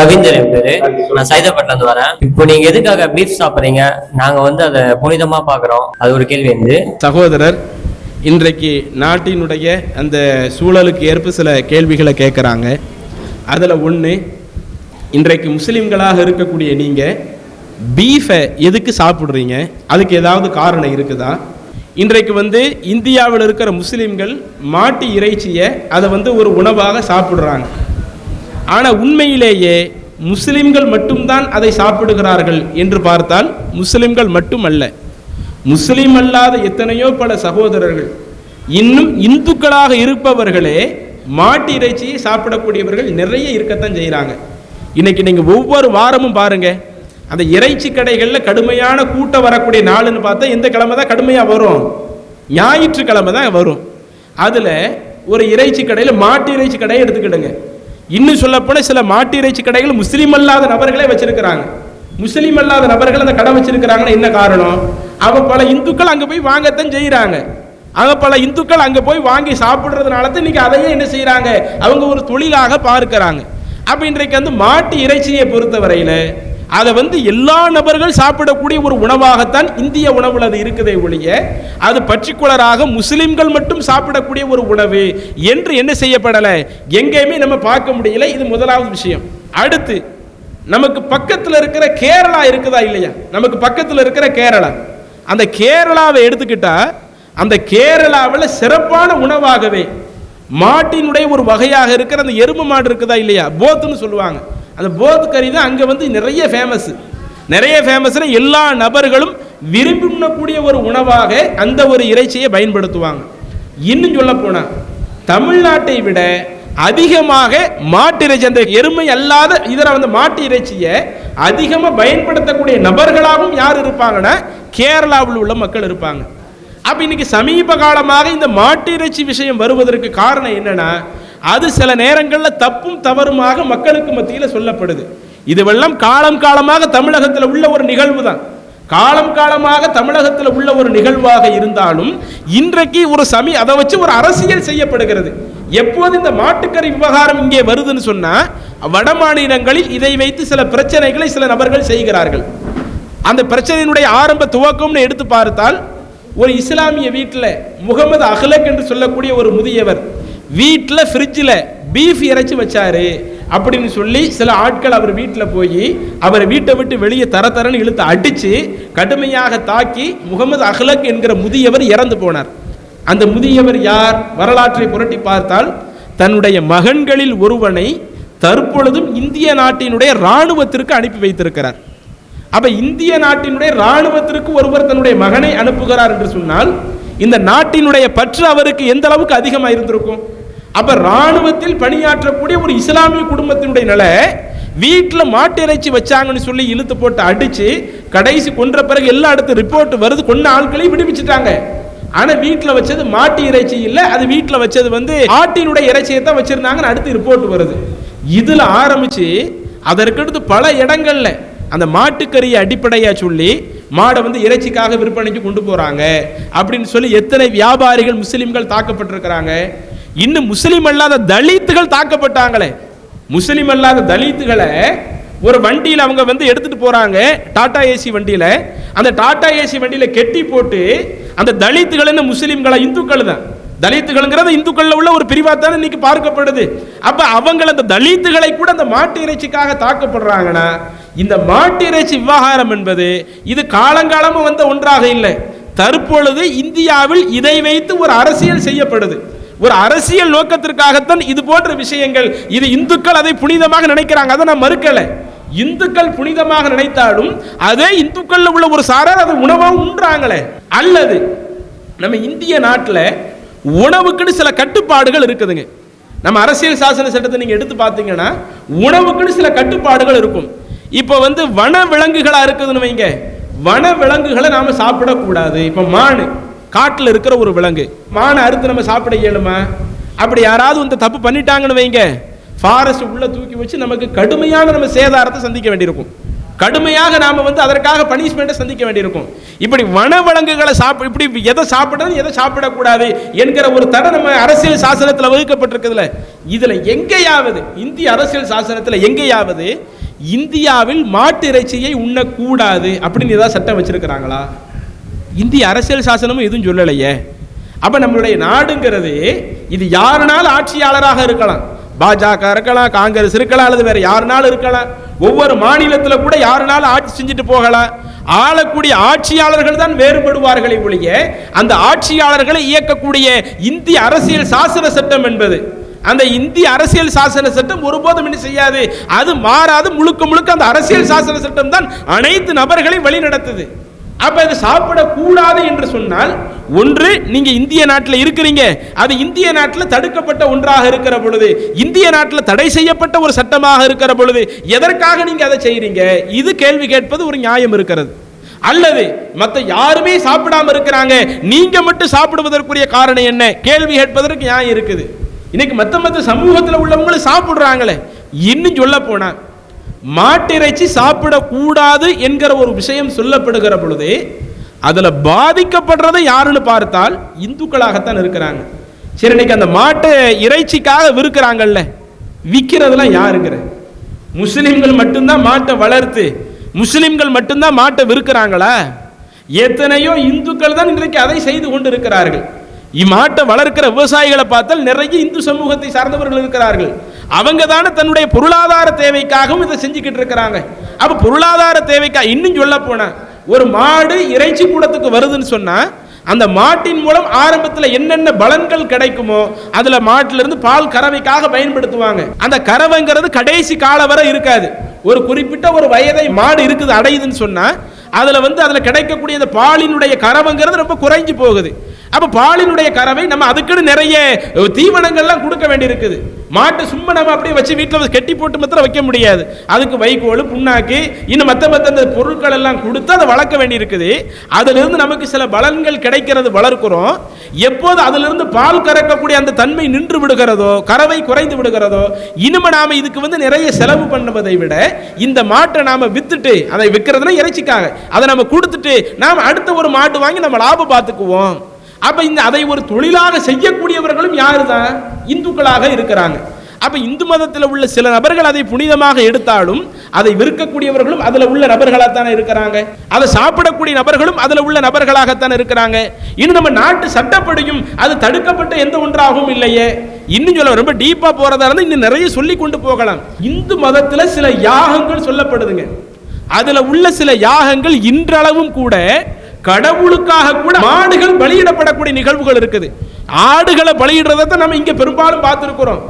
ரவீந்தர் என் பேரு. நான் சைதாப்பேட்ல இருந்து வரேன். இப்போ நீங்க எதுக்காக பீஃப் சாப்பிடுறீங்க? நாங்க வந்து அதை புனிதமா பாக்குறோம் அது ஒரு கேள்வி வந்து சகோதரர் இன்றைக்கு நாட்டினுடைய அந்த சூழலுக்கு ஏற்ப சில கேள்விகளை கேட்குறாங்க. அதில் ஒன்று இன்றைக்கு முஸ்லீம்களாக இருக்கக்கூடிய நீங்கள் பீஃபை எதுக்கு சாப்பிட்றீங்க? அதுக்கு ஏதாவது காரணம் இருக்குதா? இன்றைக்கு வந்து இந்தியாவில் இருக்கிற முஸ்லீம்கள் மாட்டு இறைச்சியை அதை வந்து ஒரு உணவாக சாப்பிட்றாங்க. ஆனால் உண்மையிலேயே முஸ்லிம்கள் மட்டும்தான் அதை சாப்பிடுகிறார்கள் என்று பார்த்தால் முஸ்லிம்கள் மட்டுமல்ல. முஸ்லிம் அல்லாத எத்தனையோ பல சகோதரர்கள் இன்னும் இந்துக்களாக இருப்பவர்களே மாட்டு இறைச்சியை சாப்பிடக்கூடியவர்கள் நிறைய இருக்கத்தான் செய்கிறாங்க இன்னைக்கு நீங்கள் ஒவ்வொரு வாரமும் பாருங்க அந்த இறைச்சி கடைகளில் கடுமையான கூட்டம் வரக்கூடிய நாளுன்னு பார்த்தா எந்த கிழமை தான் கடுமையாக வரும். ஞாயிற்றுக்கிழமை தான் வரும். அதில் ஒரு இறைச்சி கடையில் மாட்டு இறைச்சி கடையை எடுத்துக்கிடுங்க. இன்னும் சொல்லப்போனால் சில மாட்டு இறைச்சி கடைகள் முஸ்லீம் அல்லாத நபர்களே வச்சிருக்கிறாங்க. முஸ்லீம் அல்லாத நபர்கள் அந்த கடை வச்சிருக்கிறாங்கன்னா என்ன காரணம்? அவ பல இந்துக்கள் அங்கே போய் வாங்கத்தான் செய்கிறாங்க அங்கே பல இந்துக்கள் அங்கே போய் வாங்கி சாப்பிட்றதுனால தான் இன்றைக்கி அதையே என்ன செய்கிறாங்க அவங்க ஒரு தொழிலாக பார்க்கிறாங்க. அப்போ இன்றைக்கு வந்து மாட்டு இறைச்சியை பொறுத்தவரையில் அதை வந்து எல்லா நபர்கள் சாப்பிடக்கூடிய ஒரு உணவாகத்தான் இந்திய உணவில் அது இருக்குதே ஒழிய அது பர்டிகுலராக முஸ்லிம்கள் மட்டும் சாப்பிடக்கூடிய ஒரு உணவு என்று என்ன செய்யப்படலை? எங்கேயுமே நம்ம பார்க்க முடியல. இது முதலாவது விஷயம். அடுத்து நமக்கு பக்கத்தில் இருக்கிற கேரளா இருக்குதா இல்லையா? நமக்கு பக்கத்தில் இருக்கிற கேரளா. அந்த கேரளாவை எடுத்துக்கிட்டா அந்த கேரளாவில் சிறப்பான உணவாகவே மாட்டினுடைய ஒரு வகையாக இருக்கிற அந்த எருமை மாடு இருக்குதா இல்லையா? போத்துன்னு சொல்லுவாங்க. அந்த போத் கறி தான் அங்கே வந்து நிறைய ஃபேமஸ் நிறைய ஃபேமஸ்னா எல்லா நபர்களும் விரும்பி உண்ணக்கூடிய ஒரு உணவாக அந்த ஒரு இறைச்சியை பயன்படுத்துவாங்க. இன்னும் சொல்ல போனால் தமிழ்நாட்டை விட அதிகமாக மாட்டு இறைச்சி அந்த எருமை அல்லாத இதர வந்து மாட்டு இறைச்சியை அதிகமாக பயன்படுத்தக்கூடிய நபர்களாகவும் யார் இருப்பாங்கன்னா கேரளாவில் உள்ள மக்கள் இருப்பாங்க. அப்போ இன்னைக்கு சமீப காலமாக இந்த மாட்டு இறைச்சி விஷயம் வருவதற்கு காரணம் என்னன்னா அது சில நேரங்களில் தப்பும் தவறுமாக மக்களுக்கு மத்தியில் சொல்லப்படுது. இதுவெல்லாம் காலம் காலமாக தமிழகத்தில் உள்ள ஒரு நிகழ்வு தான். காலம் காலமாக தமிழகத்தில் உள்ள ஒரு நிகழ்வாக இருந்தாலும் இன்றைக்கு ஒரு சமி அதை வச்சு ஒரு அரசியல் செய்யப்படுகிறது. எப்போது இந்த மாட்டுக்கறி விவகாரம் இங்கே வருதுன்னு சொன்னால் வட மாநிலங்களில் இதை வைத்து சில பிரச்சனைகளை சில நபர்கள் செய்கிறார்கள். அந்த பிரச்சனையினுடைய ஆரம்ப துவக்கம்னு எடுத்து பார்த்தால் ஒரு இஸ்லாமிய வீட்டில் முகமது அஹ்லக் என்று சொல்லக்கூடிய ஒரு முதியவர் வீட்டில் ஃப்ரிட்ஜில் பீஃப் இறைச்சி வச்சாரு அப்படின்னு சொல்லி சில ஆட்கள் அவர் வீட்டில் போய் அவரை வீட்டை விட்டு வெளியே தர தரன்னு இழுத்து அடித்து கடுமையாக தாக்கி முகமது அஹ்லக் என்கிற முதியவர் இறந்து போனார். அந்த முதியவர் யார்? வரலாற்றை புரட்டி பார்த்தால் தன்னுடைய மகன்களில் ஒருவனை தற்பொழுதும் இந்திய நாட்டினுடைய இராணுவத்திற்கு அனுப்பி வைத்திருக்கிறார். அப்போ இந்திய நாட்டினுடைய இராணுவத்திற்கு ஒருவர் தன்னுடைய மகனை அனுப்புகிறார் என்று சொன்னால் இந்த நாட்டினுடைய பற்று அவருக்கு எந்த அளவுக்கு அதிகமாக இருந்திருக்கும் அப்ப ராணுவத்தில் பணியாற்றக்கூடிய ஒரு இஸ்லாமிய குடும்பத்தினுடைய நிலை வீட்டில் மாட்டு இறைச்சி வச்சாங்கன்னு சொல்லி இழுத்து போட்டு அடிச்சு கடைசி கொன்ற பிறகு எல்லா இடத்து ரிப்போர்ட் வருது கொன்ன ஆட்களையும் விடுவிச்சிட்டாங்க. ஆனா வீட்டில் வச்சது மாட்டு இறைச்சி இல்லை அது வீட்டில் வச்சது வந்து ஆட்டினுடைய இறைச்சியை தான் வச்சிருந்தாங்கன்னு அடுத்து ரிப்போர்ட் வருது. இதுல ஆரம்பிச்சு அதற்கடுத்து பல இடங்கள்ல அந்த மாட்டுக்கறியை அடிப்படையாக சொல்லி மாடை வந்து இறைச்சிக்காக விற்பனைக்கு கொண்டு போகிறாங்க அப்படின்னு சொல்லி எத்தனை வியாபாரிகள் முஸ்லீம்கள் தாக்கப்பட்டிருக்கிறாங்க. இன்னும் முஸ்லீம் அல்லாத தலித்துகள் தாக்கப்பட்டாங்களே. முஸ்லீம் அல்லாத தலித்துகளை ஒரு வண்டியில் அவங்க வந்து எடுத்துட்டு போறாங்க. டாடா ஏசி வண்டியில. அந்த டாடா ஏசி வண்டியில கெட்டி போட்டு அந்த தலித்துகள் முஸ்லீம்களை? இந்துக்கள் தான். தலித்துகள்ங்கிறது இந்துக்கள்ல உள்ள ஒரு பிரிவா தான் இன்னைக்கு பார்க்கப்படுது. அப்ப அவங்க அந்த தலித்துகளை கூட அந்த மாட்டு இறைச்சிக்காக தாக்கப்படுறாங்கன்னா இந்த மாட்டு இறைச்சி விவகாரம் என்பது இது காலங்காலமும் வந்த ஒன்றாக இல்லை. தற்பொழுது இந்தியாவில் இதை வைத்து ஒரு அரசியல் செய்யப்படுது. ஒரு அரசியல் நோக்கத்திற்காகத்தான் இது போன்ற விஷயங்கள். இது இந்துக்கள் அதை புனிதமாக நினைக்கிறாங்க. அதை நான் மறுக்கல. இந்துக்கள் புனிதமாக நினைத்தாலும் அதே இந்துக்கள் உள்ள ஒரு சாரார் அதை உணவாக உண்றாங்களே அல்லது நம்ம இந்திய நாட்டில் உணவுக்குன்னு சில கட்டுப்பாடுகள் இருக்குதுங்க. நம்ம அரசியல் சாசன சட்டத்தை நீங்கள் எடுத்து பார்த்தீங்கன்னா உணவுக்குன்னு சில கட்டுப்பாடுகள் இருக்கும். இப்போ வந்து வன விலங்குகளாக இருக்குதுன்னு வைங்க. வன விலங்குகளை நாம் சாப்பிடக்கூடாது. இப்போ மான். காட்டில் இருக்கிற ஒரு விலங்கு. மானை அறுத்து நம்ம சாப்பிட இயலுமா? அப்படி யாராவது வந்து தப்பு பண்ணிட்டாங்கன்னு வைங்க. ஃபாரஸ்ட் உள்ளே தூக்கி வச்சு நமக்கு கடுமையான நம்ம சேதாரத்தை சந்திக்க வேண்டியிருக்கும். கடுமையாக நாம் வந்து அதற்காக பனிஷ்மெண்ட்டை சந்திக்க வேண்டியிருக்கும். இப்படி வனவிலங்குகளை சாப்பிட இப்படி எதை சாப்பிடணும் எதை சாப்பிடக்கூடாது என்கிற ஒரு தடை நம்ம அரசியல் சாசனத்தில் வகுக்கப்பட்டிருக்குதுல இதில் எங்கேயாவது இந்திய அரசியல் சாசனத்தில் எங்கேயாவது இந்தியாவில் மாட்டு இறைச்சியை உண்ணக்கூடாது அப்படின்னு ஏதாவது சட்டம் வச்சிருக்கிறாங்களா? இந்திய அரசியல் சாசனமும் எதுவும் சொல்லலையே. அப்ப நம்மளுடைய நாடுங்கிறது இது யாருனாலும் ஆட்சியாளராக இருக்கலாம்? பாஜக இருக்கலாம் காங்கிரஸ் இருக்கலாம் அல்லது வேற யாருனாலும் இருக்கலாம்? ஒவ்வொரு மாநிலத்தில் கூட யாருனாலும் ஆட்சி செஞ்சுட்டு போகலாம் ஆளக்கூடிய ஆட்சியாளர்கள் தான் வேறுபடுவார்களே ஒழிய அந்த ஆட்சியாளர்களை இயக்கக்கூடிய இந்திய அரசியல் சாசன சட்டம் என்பது. அந்த இந்திய அரசியல் சாசன சட்டம் ஒருபோதும் என்ன செய்யாது. அது மாறாது முழுக்க முழுக்க அந்த அரசியல் சாசன சட்டம் தான் அனைத்து நபர்களை வழிநடத்துது. அப்போ அது சாப்பிடக்கூடாது என்று சொன்னால் ஒன்று நீங்கள் இந்திய நாட்டில் இருக்கிறீங்க. அது இந்திய நாட்டில் தடுக்கப்பட்ட ஒன்றாக இருக்கிற பொழுது இந்திய நாட்டில் தடை செய்யப்பட்ட ஒரு சட்டமாக இருக்கிற பொழுது எதற்காக நீங்கள் அதை செய்கிறீங்க இது கேள்வி கேட்பது ஒரு நியாயம் இருக்கிறது. அல்லது மற்ற யாருமே சாப்பிடாம இருக்கிறாங்க நீங்க மட்டும் சாப்பிடுவதற்குரிய காரணம் என்ன? கேள்வி கேட்பதற்கு நியாயம் இருக்குது. இன்னைக்கு மற்ற மற்ற சமூகத்தில் உள்ளவங்களும் சாப்பிட்றாங்களே. இன்னும் சொல்ல போனால் மாட்டிறைச்சி சாப்பிடக்கூடாது என்கிற ஒரு விஷயம் சொல்லப்படுகிற பொழுது அதுல பாதிக்கப்படுறது யாருன்னு பார்த்தால் இந்துக்களாகத்தான் இருக்கிறாங்க. சரி இன்னைக்கு அந்த மாட்டு இறைச்சிக்காக விற்கிறாங்கல்ல விற்கிறதுலாம் யாருங்கிற? முஸ்லிம்கள் மட்டும்தான் மாட்டை வளர்த்து முஸ்லிம்கள் மட்டும்தான் மாட்டை விற்கிறாங்களா? எத்தனையோ இந்துக்கள் தான் இன்றைக்கு அதை செய்து கொண்டு இருக்கிறார்கள் இம்மாட்டை வளர்க்கிற விவசாயிகளை பார்த்தால் நிறைய இந்து சமூகத்தை சார்ந்தவர்கள் இருக்கிறார்கள். அவங்க தானே தன்னுடைய பொருளாதார தேவைக்காகவும் இதை செஞ்சுக்கிட்டு இருக்கிறாங்க. அப்போ பொருளாதார தேவைக்காக இன்னும் சொல்ல போனா ஒரு மாடு இறைச்சி கூடத்துக்கு வருதுன்னு சொன்னால் அந்த மாட்டின் மூலம் ஆரம்பத்தில் என்னென்ன பலன்கள் கிடைக்குமோ அதில் மாட்டிலிருந்து பால் கறவைக்காக பயன்படுத்துவாங்க. அந்த கறவைங்கிறது கடைசி காலம் வரை இருக்காது. ஒரு குறிப்பிட்ட ஒரு வயதை மாடு இருக்குது அடையுதுன்னு சொன்னால் அதில் வந்து அதில் கிடைக்கக்கூடிய அந்த பாலினுடைய கறவைங்கிறது ரொம்ப குறைஞ்சு போகுது. அப்ப பாலினுடைய கறவை நம்ம அதுக்குன்னு நிறைய தீவனங்கள்லாம் கொடுக்க வேண்டியிருக்குது. மாட்டை சும்மா நம்ம அப்படியே வச்சு வீட்டில் கெட்டி போட்டு மாத்திரம் வைக்க முடியாது. அதுக்கு வைக்கோல் புண்ணாக்கு இன்னும் மற்ற மற்ற அந்த பொருட்கள் எல்லாம் கொடுத்து அதை வளர்க்க வேண்டியிருக்குது. அதிலிருந்து நமக்கு சில பலன்கள் கிடைக்கிறது வளர்க்கிறோம். எப்போது அதிலிருந்து பால் கறக்கக்கூடிய அந்த தன்மை நின்று விடுகிறதோ கறவை குறைந்து விடுகிறதோ இனிமே நாம் இதுக்கு வந்து நிறைய செலவு பண்ணுவதை விட இந்த மாட்டை நாம் வித்துட்டு அதை விற்கிறதுனா இறைச்சிக்காக. அதை நம்ம கொடுத்துட்டு நாம் அடுத்த ஒரு மாட்டு வாங்கி நம்ம லாபம் பார்த்துக்குவோம். அப்ப இந்த அதை ஒரு தொழிலாக செய்யக்கூடியவர்களும் யாரு தான் இந்துக்களாக இருக்கிறாங்க. அப்ப இந்து மதத்தில் உள்ள சில நபர்கள் அதை புனிதமாக எடுத்தாலும் அதை விற்கக்கூடியவர்களும் அதுல உள்ள நபர்களாகத்தானே இருக்கிறாங்க. அதை சாப்பிடக்கூடிய நபர்களும் அதுல உள்ள நபர்களாகத்தான் இருக்கிறாங்க. இன்னும் நம்ம நாட்டு சட்டப்படியும் அது தடுக்கப்பட்ட எந்த ஒன்றாகவும் இல்லையே. இன்னும் சொல்ல ரொம்ப டீப்பா போறதா இருந்தால் இன்னும் நிறைய சொல்லி கொண்டு போகலாம். இந்து மதத்துல சில யாகங்கள் சொல்லப்படுதுங்க. அதுல உள்ள சில யாகங்கள் இன்றளவும் கூட கடவுளுக்காக கூட மாடுகள் பலியிடப்படக்கூடிய நிகழ்வுகள் இருக்குது. ஆடுகளை பலியிடுறதை தான் நம்ம இங்க பெரும்பாலும் பார்த்துருக்குறோம்.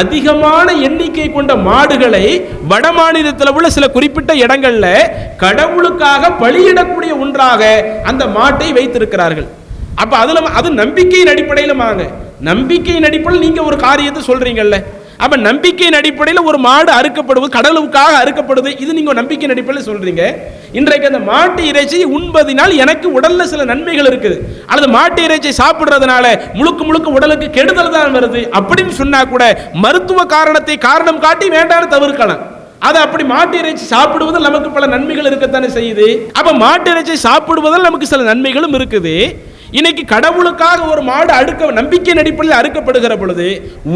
அதிகமான எண்ணிக்கை கொண்ட மாடுகளை வட மாநிலத்தில் உள்ள சில குறிப்பிட்ட இடங்கள்ல கடவுளுக்காக பலியிடக்கூடிய ஒன்றாக அந்த மாட்டை வைத்திருக்கிறார்கள். அப்ப அதுல அது நம்பிக்கையின் அடிப்படையில் வாங்க நம்பிக்கையின் அடிப்படையில் நீங்க ஒரு காரியத்தை சொல்றீங்கல்ல. அப்ப நம்பிக்கையின் அடிப்படையில் ஒரு மாடு அறுக்கப்படுவது கடலுக்காக அறுக்கப்படுது இது நீங்க ஒரு நம்பிக்கையின் அடிப்படையில் சொல்றீங்க. இன்றைக்கு அந்த மாட்டு இறைச்சி உண்பதினால் எனக்கு உடல்ல சில நன்மைகள் இருக்குது. அல்லது மாட்டு இறைச்சி சாப்பிடுறதுனால முழுக்க முழுக்க உடலுக்கு கெடுதல் தான் வருது அப்படின்னு சொன்னா கூட மருத்துவ காரணத்தை காரணம் காட்டி வேண்டாம் தவிர்க்கலாம். அது அப்படி மாட்டு இறைச்சி சாப்பிடுவதில் நமக்கு பல நன்மைகள் இருக்கத்தானே செய்யுது. அப்ப மாட்டு இறைச்சி சாப்பிடுவதால் நமக்கு சில நன்மைகளும் இருக்குது. இன்னைக்கு கடவுளுக்காக ஒரு மாடு அறுக்க நம்பிக்கையின் அடிப்படையில் அறுக்கப்படுகிற பொழுது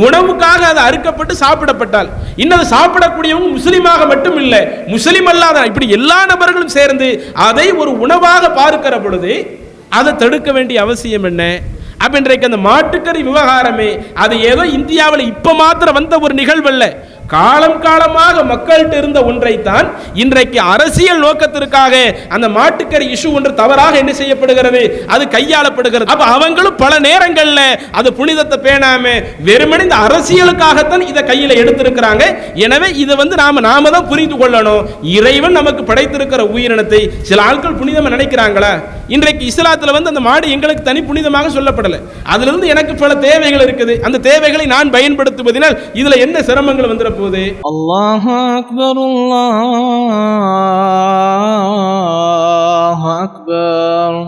உணவுக்காக அது அறுக்கப்பட்டு சாப்பிடப்பட்டால் இன்னது சாப்பிடக்கூடியவங்க முஸ்லீமாக மட்டும் இல்லை முஸ்லீம் அல்லாத இப்படி எல்லா நபர்களும் சேர்ந்து அதை ஒரு உணவாக பார்க்கிற பொழுது அதை தடுக்க வேண்டிய அவசியம் என்ன? அப்ப இன்றைக்கு அந்த மாட்டுக்கறி விவகாரமே அது ஏதோ இந்தியாவில் இப்ப மாத்திரம் வந்த ஒரு நிகழ்வல்ல. காலம் காலமாக மக்கள்கிட்ட இருந்த ஒன்றைத்தான் இன்றைக்கு அரசியல் நோக்கத்திற்காக அந்த மாட்டுக்கறி இஷ்யூ ஒன்று தவறாக என்ன செய்யப்படுகிறது? அது கையாளப்படுகிறது. அப்ப அவங்களும் பல நேரங்கள்ல அது புனிதத்தை பேணாம வெறுமனே இந்த அரசியலுக்காகத்தான் இதை கையில எடுத்திருக்கிறாங்க. எனவே இதை வந்து நாம நாம தான் புரிந்து கொள்ளணும். இறைவன் நமக்கு படைத்திருக்கிற உயிரினத்தை சில ஆட்கள் புனிதமா நினைக்கிறாங்களா? இன்றைக்கு இஸ்லாத்துல வந்து அந்த மாடு எங்களுக்கு தனி புனிதமாக சொல்லப்படலை. அதுல இருந்து எனக்கு பல தேவைகள் இருக்குது. அந்த தேவைகளை நான் பயன்படுத்துவதனால் இதுல என்ன சிரமங்கள் வந்துட போதே அல்லாஹ் அக்பர் அல்லாஹ் அக்பர்.